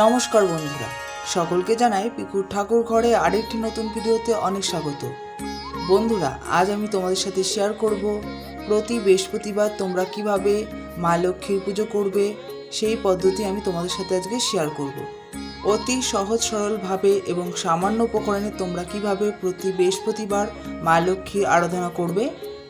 নমস্কার বন্ধুরা, সকলকে জানাই পিকুর ঠাকুর ঘরে আরেকটি নতুন ভিডিওতে অনেক স্বাগত। বন্ধুরা, আজ আমি তোমাদের সাথে শেয়ার করব প্রতি বৃহস্পতিবার তোমরা কীভাবে মা লক্ষ্মীর পুজো করবে, সেই পদ্ধতি আমি তোমাদের সাথে আজকে শেয়ার করব। অতি সহজ সরলভাবে এবং সামান্য উপকরণে তোমরা কীভাবে প্রতি বৃহস্পতিবার মা লক্ষ্মীর আরাধনা করবে,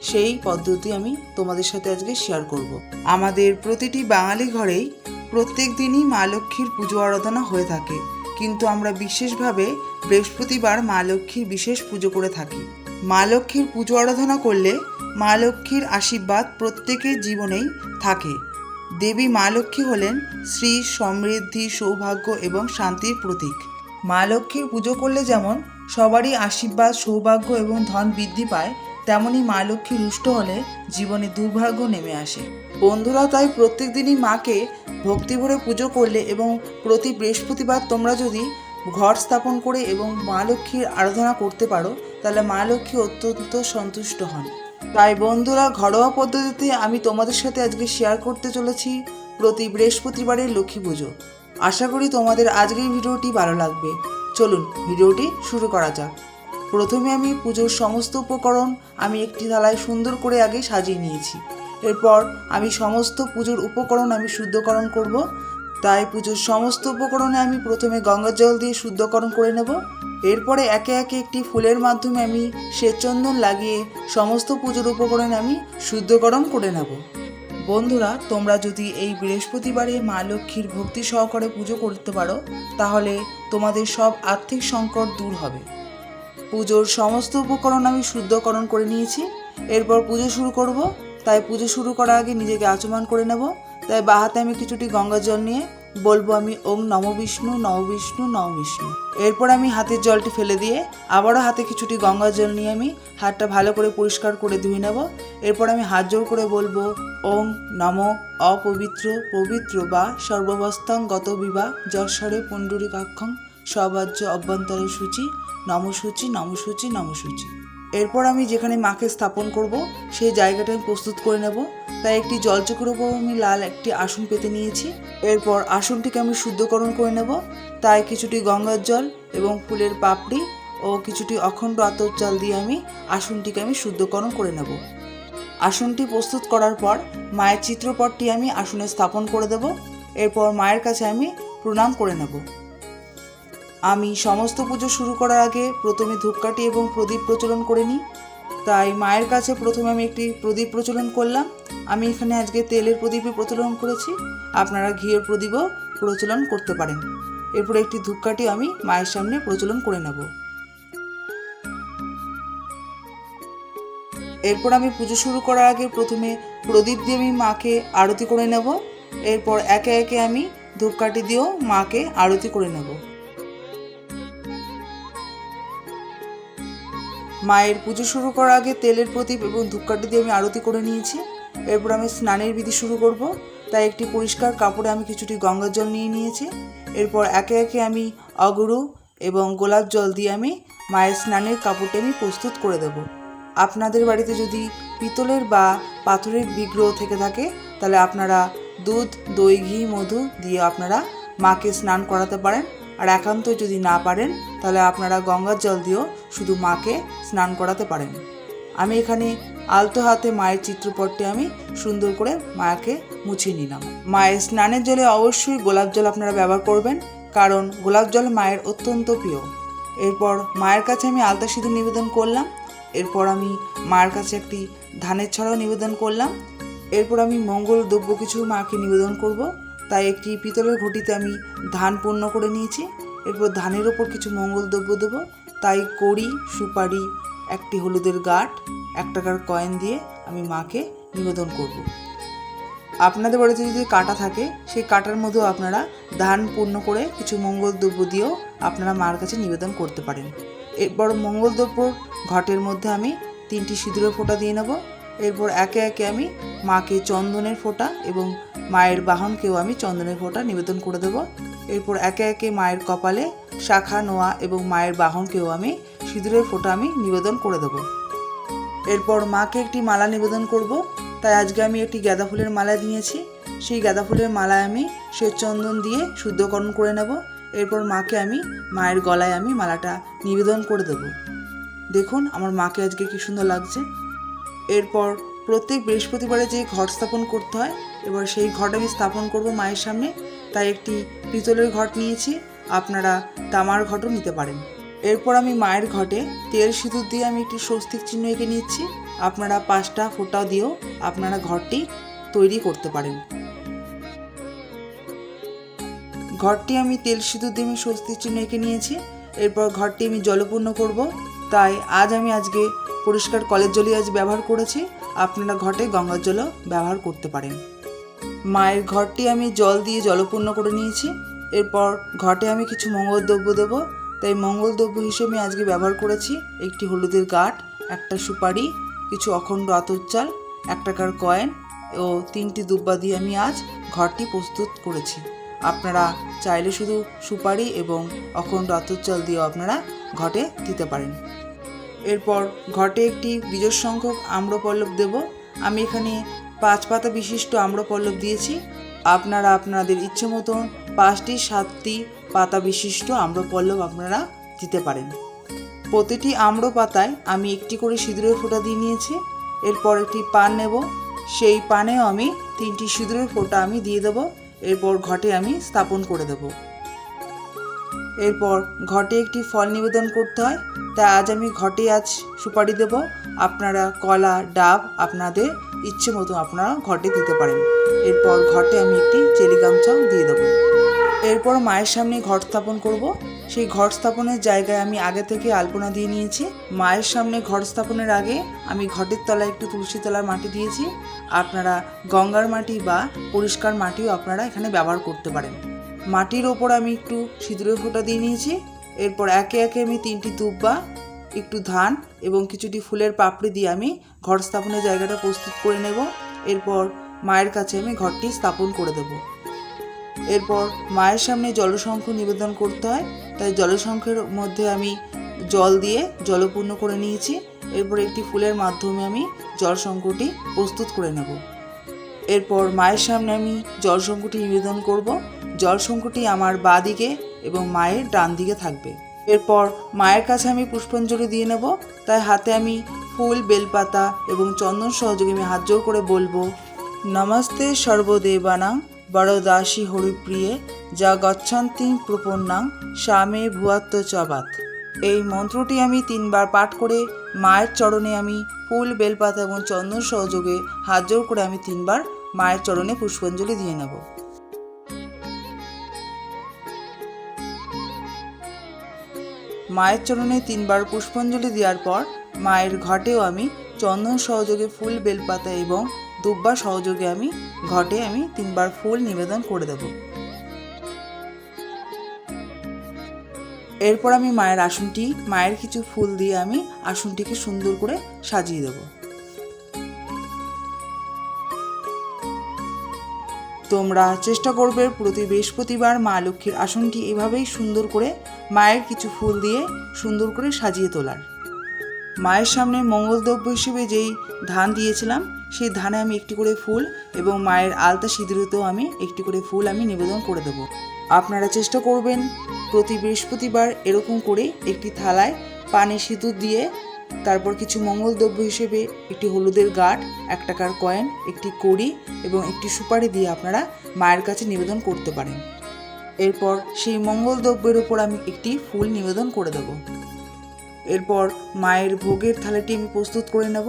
সেই পদ্ধতি আমি তোমাদের সাথে আজকে শেয়ার করব। আমাদের প্রতিটি বাঙালি ঘরেই প্রত্যেক দিনই মা লক্ষ্মীর পুজো আরাধনা হয়ে থাকে। কিন্তু আমরা বিশেষভাবে বৃহস্পতিবার মা লক্ষ্মীর বিশেষ পুজো করে থাকি। মা লক্ষ্মীর পুজো আরাধনা করলে মা লক্ষ্মীর আশীর্বাদ প্রত্যেকের জীবনেই থাকে। দেবী মা লক্ষ্মী হলেন শ্রী, সমৃদ্ধি, সৌভাগ্য এবং শান্তির প্রতীক। মা লক্ষ্মীর পুজো করলে যেমন সবারই আশীর্বাদ, সৌভাগ্য এবং ধন বৃদ্ধি পায় তেমনি মা লক্ষ্মী রুষ্ট হলে জীবনে দুর্ভাগ্য নেমে আসে। বন্ধুরা, তাই প্রত্যেক দিনই মাকে ভক্তি ভরে পুজো করলে এবং প্রতি বৃহস্পতিবার তোমরা যদি ঘর স্থাপন করে এবং মা লক্ষ্মীর আরাধনা করতে পারো, তাহলে মা লক্ষ্মী অত্যন্ত সন্তুষ্ট হন। তাই বন্ধুরা, ঘরোয়া পদ্ধতিতে আমি তোমাদের সাথে আজকে শেয়ার করতে চলেছি প্রতি বৃহস্পতিবারের লক্ষ্মী পুজো। আশা করি তোমাদের আজকের ভিডিওটি ভালো লাগবে। চলুন, ভিডিওটি শুরু করা যাক। প্রথমে আমি পুজোর সমস্ত উপকরণ আমি একটি থালায় সুন্দর করে আগে সাজিয়ে নিয়েছি। এরপর আমি সমস্ত পুজোর উপকরণ আমি শুদ্ধকরণ করব। তাই পুজোর সমস্ত উপকরণে আমি প্রথমে গঙ্গার জল দিয়ে শুদ্ধকরণ করে নেব। এরপরে একে একে একটি ফুলের মাধ্যমে আমি শ্বেতচন্দন লাগিয়ে সমস্ত পুজোর উপকরণে আমি শুদ্ধকরণ করে নেব। বন্ধুরা, তোমরা যদি এই বৃহস্পতিবারে মা লক্ষ্মীর ভক্তি সহকারে পুজো করতে পারো, তাহলে তোমাদের সব আর্থিক সংকট দূর হবে। পুজোর সমস্ত উপকরণ আমি শুদ্ধকরণ করে নিয়েছি। এরপর পুজো শুরু করব। তাই পুজো শুরু করার আগে নিজেকে আচমান করে নেব। তাই বাহাতে আমি কিছুটি গঙ্গা জল নিয়ে বলব আমি ওম নম বিষ্ণু নম বিষ্ণু নম বিষ্ণু। এরপর আমি হাতের জলটি ফেলে দিয়ে আবারও হাতে কিছুটি গঙ্গা জল নিয়ে আমি হাতটা ভালো করে পরিষ্কার করে ধুয়ে নেব। এরপর আমি হাত জোর করে বলব ওম নম অপবিত্র, পবিত্র বা সর্ববস্থাং গত বিবাহ যশ্বরে পুণ্ডরিকাক্ষং সবাজ্য অভ্যন্তরে সূচি, নমসূচি নমসূচি নমসূচি। এরপর আমি যেখানে মাকে স্থাপন করব, সেই জায়গাটা আমি প্রস্তুত করে নেব। তাই একটি জলচকের ওপর আমি লাল একটি আসন পেতে নিয়েছি। এরপর আসনটিকে আমি শুদ্ধকরণ করে নেব। তাই কিছুটি গঙ্গার জল এবং ফুলের পাপড়ি ও কিছুটি অখণ্ড আতর জল দিয়ে আমি আসনটিকে আমি শুদ্ধকরণ করে নেব। আসনটি প্রস্তুত করার পর মায়ের চিত্রপটটি আমি আসনে স্থাপন করে দেব। এরপর মায়ের কাছে আমি প্রণাম করে নেব। আমি সমস্ত পুজো শুরু করার আগে প্রথমে ধূপকাঠি এবং প্রদীপ প্রচলন করে নিই। তাই মায়ের কাছে প্রথমে আমি একটি প্রদীপ প্রচলন করলাম। আমি এখানে আজকে তেলের প্রদীপই প্রচলন করেছি। আপনারা ঘিয়ের প্রদীপও প্রচলন করতে পারেন। এরপর একটি ধূপকাঠি আমি মায়ের সামনে প্রচলন করে নেব। এরপর আমি পুজো শুরু করার আগে প্রথমে প্রদীপ দিয়ে আমি মাকে আরতি করে নেব। এরপর একে একে আমি ধূপকাঠি দিয়েও মাকে আরতি করে নেব। মায়ের পুজো শুরু করার আগে তেলের প্রদীপ এবং ধূপকাঠি দিয়ে আমি আরতি করে নিয়েছি। এরপর আমি স্নানের বিধি শুরু করব। তাই একটি পরিষ্কার কাপড়ে আমি কিছুটি গঙ্গার জল নিয়ে নিয়েছি। এরপর একে একে আমি অগরু এবং গোলাপ জল দিয়ে আমি মায়ের স্নানের কাপড়টি আমি প্রস্তুত করে দেব। আপনাদের বাড়িতে যদি পিতলের বা পাথরের বিগ্রহ থেকে থাকে, তাহলে আপনারা দুধ, দই, ঘি, মধু দিয়ে আপনারা মাকে স্নান করাতে পারেন। আর একান্ত যদি না পারেন, তাহলে আপনারা গঙ্গার জল দিয়েও শুধু মাকে স্নান করাতে পারেন। আমি এখানে আলতো হাতে মায়ের চিত্রপটটি আমি সুন্দর করে মাকে মুছিয়ে নিলাম। মায়ের স্নানের জলে অবশ্যই গোলাপ জল আপনারা ব্যবহার করবেন, কারণ গোলাপ জল মায়ের অত্যন্ত প্রিয়। এরপর মায়ের কাছে আমি আলতা সিঁদুর নিবেদন করলাম, এরপর আমি মায়ের কাছে একটি ধানের ছড়াও নিবেদন করলাম, এরপর আমি মঙ্গল দ্রব্য কিছু মাকে নিবেদন করব তাই একটি পিতলের ঘটিতে আমি ধান পূর্ণ করে নিয়েছি। এরপর ধানের ওপর কিছু মঙ্গল দ্রব্য দেবো। তাই কড়ি, সুপারি, একটি হলুদের গাঠ এক টাকার কয়েন দিয়ে আমি মাকে নিবেদন করব। আপনাদের বাড়িতে যদি কাটা থাকে, সেই কাটার মধ্যেও আপনারা ধান পূর্ণ করে কিছু মঙ্গল দ্রব্য দিয়েও আপনারা মার কাছে নিবেদন করতে পারেন। এরপর মঙ্গল দ্রব্যর ঘটের মধ্যে আমি তিনটি সিঁদুরের ফোঁটা দিয়ে নেব। এরপর একে একে আমি মাকে চন্দনের ফোঁটা এবং মায়ের বাহনকেও আমি চন্দনের ফোঁটা নিবেদন করে দেব। এরপর একে একে মায়ের কপালে শাখা, নোয়া এবং মায়ের বাহনকেও আমি সিঁদুরের ফোঁটা আমি নিবেদন করে দেব। এরপর মাকে একটি মালা নিবেদন করব। তাই আজকে আমি একটি গাঁদা ফুলের মালা নিয়েছি সেই গাঁদা ফুলের মালায় আমি শ্বেতচন্দন দিয়ে শুদ্ধকরণ করে নেব। এরপর মাকে আমি মায়ের গলায় আমি মালাটা নিবেদন করে দেব। দেখুন, আমার মাকে আজকে কি সুন্দর লাগছে। এরপর প্রত্যেক বৃহস্পতিবারে যে ঘর স্থাপন করতে হয় এবার সেই ঘট আমি স্থাপন করব মায়ের সামনে। তাই একটি পিতলের ঘট নিয়েছি। আপনারা তামার ঘটও নিতে পারেন। এরপর আমি মায়ের ঘটে তেল সিঁদুর দিয়ে আমি একটি স্বস্তিক চিহ্ন এঁকে নিচ্ছি আপনারা পাঁচটা ফোঁটা দিয়েও আপনারা ঘরটি তৈরি করতে পারেন। ঘরটি আমি তেল সিঁদুর দিয়ে আমি স্বস্তিক চিহ্ন এঁকে নিয়েছি। এরপর ঘরটি আমি জলপূর্ণ করব। তাই আজ আমি আজকে পরিষ্কার কলের জলই আজ ব্যবহার করেছি। আপনারা ঘটে গঙ্গার জলও ব্যবহার করতে পারেন। মায়ের ঘরটি আমি জল দিয়ে জলপূর্ণ করে নিয়েছি। এরপর ঘটে আমি কিছু মঙ্গল দ্রব্য দেব। তাই মঙ্গল দ্রব্য হিসেবে আজকে ব্যবহার করেছি একটি হলুদের গাঠ একটা সুপারি, কিছু অখণ্ড আতর এক টাকার কয়েন ও তিনটি দুব্বা দিয়ে আমি আজ ঘরটি প্রস্তুত করেছি। আপনারা চাইলে শুধু সুপারি এবং অখণ্ড আতর চাল দিয়েও আপনারা ঘটে দিতে পারেন। এরপর ঘটে একটি বিজয় সংখ্যক আম্রপল্লব দেব। আমি এখানে পাঁচ পাতা বিশিষ্ট আম্রপল্লব দিয়েছি। আপনারা আপনাদের ইচ্ছে মতন পাঁচটি, সাতটি পাতা বিশিষ্ট আম্রপল্লব আপনারা দিতে পারেন। প্রতিটি আম্র পাতায় আমি একটি করে সিঁদুরের ফোঁটা দিয়ে নিয়েছি। এরপর একটি পান নেব। সেই পানেও আমি তিনটি সিঁদুরের ফোঁটা আমি দিয়ে দেবো। এরপর ঘটে আমি স্থাপন করে দেবো। এরপর ঘটে একটি ফল নিবেদন করতে হয়। তাই আজ আমি ঘটে আজ সুপারি দেব। আপনারা কলা, ডাব আপনাদের ইচ্ছে মতো আপনারা ঘটে দিতে পারেন। এরপর ঘটে আমি একটি চেলি গামছাও দিয়ে দেবো। এরপর মায়ের সামনে ঘট স্থাপন করব। সেই ঘট স্থাপনের জায়গায় আমি আগে থেকে আলপনা দিয়ে নিয়েছি। মায়ের সামনে ঘট স্থাপনের আগে আমি ঘটের তলায় একটু তুলসী তলার মাটি দিয়েছি। আপনারা গঙ্গার মাটি বা পরিষ্কার মাটিও আপনারা এখানে ব্যবহার করতে পারেন। মাটির ওপর আমি একটু সিঁদুরের ফোঁটা দিয়ে নিয়েছি। এরপর একে একে আমি তিনটি দুব্বা একটু ধান এবং কিছুটি ফুলের পাপড়ি দিয়ে আমি ঘর স্থাপনের জায়গাটা প্রস্তুত করে নেব। এরপর মায়ের কাছে আমি ঘরটি স্থাপন করে দেব। এরপর মায়ের সামনে জলসংখ্য নিবেদন করতে হয়। তাই জলসংখ্যের মধ্যে আমি জল দিয়ে জলপূর্ণ করে নিয়েছি। এরপর একটি ফুলের মাধ্যমে আমি জলসংখ্যটি প্রস্তুত করে নেব। এরপর মায়ের সামনে আমি জলসংখ্যটি নিবেদন করব। জলসংখ্যটি আমার বাঁ দিকে এবং মায়ের ডান দিকে থাকবে। এরপর মায়ের কাছে আমি পুষ্পাঞ্জলি দিয়ে নেব, তাই হাতে আমি ফুল, বেলপাতা এবং চন্দন সহযোগে আমি হাত জোর করে বলব, নমস্তে সর্বদেবানাং বড়দাসী হরিপ্রিয়ে, যা গচ্ছন্তি প্রপন্নাং স্বামে ভুয়াত্ম চবাত। এই মন্ত্রটি আমি তিনবার পাঠ করে মায়ের চরণে আমি ফুল, বেলপাতা এবং চন্দন সহযোগে হাত জোর করে আমি তিনবার মায়ের চরণে পুষ্পাঞ্জলি দিয়ে নেব। মায়ের চরণে তিনবার পুষ্পাঞ্জলি দেওয়ার পর মায়ের ঘটেও আমি চন্দন সহযোগে ফুল, বেলপাতা এবং দুব্বা সহযোগে আমি ঘটে আমি তিনবার ফুল নিবেদন করে দেব। এরপর আমি মায়ের আসনটি, মায়ের কিছু ফুল দিয়ে আমি আসনটিকে সুন্দর করে সাজিয়ে দেব। তোমরা চেষ্টা করবে প্রতি বৃহস্পতিবার মা লক্ষ্মীর আসনটি এভাবেই সুন্দর করে মায়ের কিছু ফুল দিয়ে সুন্দর করে সাজিয়ে তোলার। মায়ের সামনে মঙ্গলদ্রব্য হিসেবে যেই ধান দিয়েছিলাম, সেই ধানে আমি একটি করে ফুল এবং মায়ের আলতা সিঁদুরেতেও আমি একটি করে ফুল আমি নিবেদন করে দেব। আপনারা চেষ্টা করবেন প্রতি বৃহস্পতিবার এরকম করে একটি থালায় পানি সিঁদুর দিয়ে তারপর কিছু মঙ্গলদ্রব্য হিসেবে একটি হলুদের গাঁট, এক টাকার কয়েন, একটি কড়ি এবং একটি সুপারি দিয়ে আপনারা মায়ের কাছে নিবেদন করতে পারেন। এরপর সেই মঙ্গল দ্রব্যের উপর আমি একটি ফুল নিবেদন করে দেব। এরপর মায়ের ভোগের থালাটি আমি প্রস্তুত করে নেব।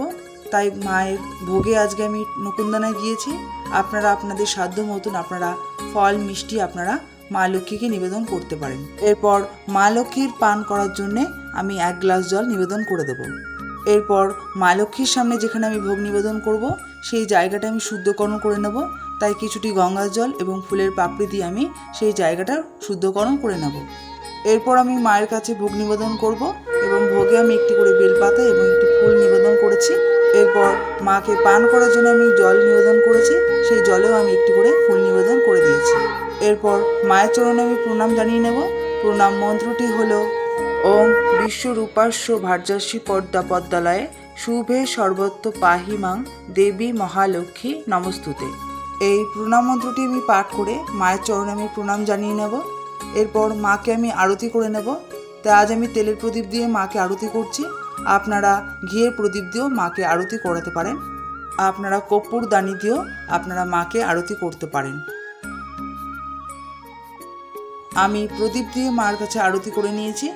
তাই মায়ের ভোগে আজকে আমি নকুনদানায় গিয়েছি আপনারা আপনাদের সাধ্য মতন আপনারা ফল, মিষ্টি আপনারা মা লক্ষ্মীকে নিবেদন করতে পারেন। এরপর মা লক্ষ্মীর পান করার জন্যে আমি এক গ্লাস জল নিবেদন করে দেব। এরপর মা লক্ষ্মীর সামনে যেখানে আমি ভোগ নিবেদন করব, সেই জায়গাটা আমি শুদ্ধকরণ করে নেব। তাই কিছুটি গঙ্গার জল এবং ফুলের পাপড়ি দিয়ে আমি সেই জায়গাটা শুদ্ধকরণ করে নেব। এরপর আমি মায়ের কাছে ভোগ নিবেদন করব এবং ভোগে আমি একটি করে বেলপাতা এবং একটি ফুল নিবেদন করেছি। এরপর মাকে পান করার জন্য আমি জল নিবেদন করেছি, সেই জলেও আমি একটি করে ফুল নিবেদন করে দিয়েছি। এরপর মায়ের চরণে আমি প্রণাম জানিয়ে নেব। প্রণাম মন্ত্রটি হলো ওম বিশ্বরূপাস্য ভার্যাসী পদ্মা পদ্মালয়ে শুভে সর্বত্র পাহিমাং দেবী মহালক্ষ্মী নমস্তুতে। এই প্রণাম মন্ত্রটি আমি পাঠ করে মায়ের চরণে আমি প্রণাম জানিয়ে নেব। এরপর মাকে আমি আরতি করে নেব। তাই আজ আমি তেলের প্রদীপ দিয়ে মাকে আরতি করছি। আপনারা ঘিয়ের প্রদীপ দিয়েও মাকে আরতি করাতে পারেন। আপনারা কর্পূর দানি দিয়েও আপনারা মাকে আরতি করতে পারেন। আমি প্রদীপ দিয়ে মার কাছে আরতি করে নিয়েছি।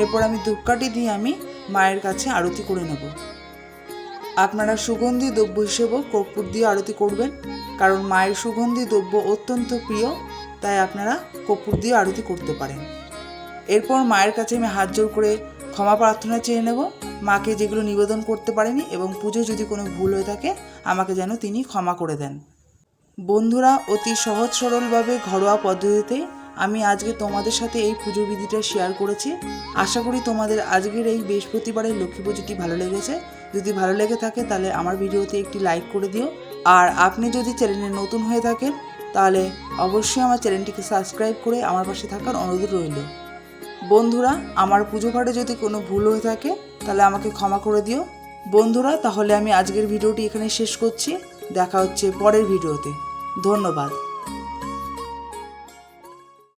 এরপর আমি ধূপকাঠি দিয়ে আমি মায়ের কাছে আরতি করে নেব। আপনারা সুগন্ধি দ্রব্য হিসেবেও কর্পূর দিয়ে আরতি করবেন, কারণ মায়ের সুগন্ধি দ্রব্য অত্যন্ত প্রিয়, তাই আপনারা কর্পূর দিয়ে আরতি করতে পারেন। এরপর মায়ের কাছে আমি হাত জোর করে ক্ষমা প্রার্থনা চেয়ে নেব, মাকে যেগুলো নিবেদন করতে পারেনি এবং পুজো যদি কোনো ভুল হয়ে থাকে, আমাকে যেন তিনি ক্ষমা করে দেন। বন্ধুরা, অতি সহজ সরলভাবে ঘরোয়া পদ্ধতিতে আমি আজকে তোমাদের সাথে এই পুজো বিধিটা শেয়ার করেছি। আশা করি তোমাদের আজকের এই বৃহস্পতিবারের লক্ষ্মী পুজোটি ভালো লেগেছে। যদি ভালো লেগে থাকে তাহলে আমার ভিডিওতে একটি লাইক করে দিও। আর আপনি যদি চ্যানেলে নতুন হয়ে থাকেন, তাহলে অবশ্যই আমার চ্যানেলটিকে সাবস্ক্রাইব করে আমার পাশে থাকার অনুরোধ রইল। বন্ধুরা, আমার পুজো পাঠে যদি কোনো ভুল হয়ে থাকে, তাহলে আমাকে ক্ষমা করে দিও। বন্ধুরা, তাহলে আমি আজকের ভিডিওটি এখানে শেষ করছি। দেখা হচ্ছে পরের ভিডিওতে। ধন্যবাদ।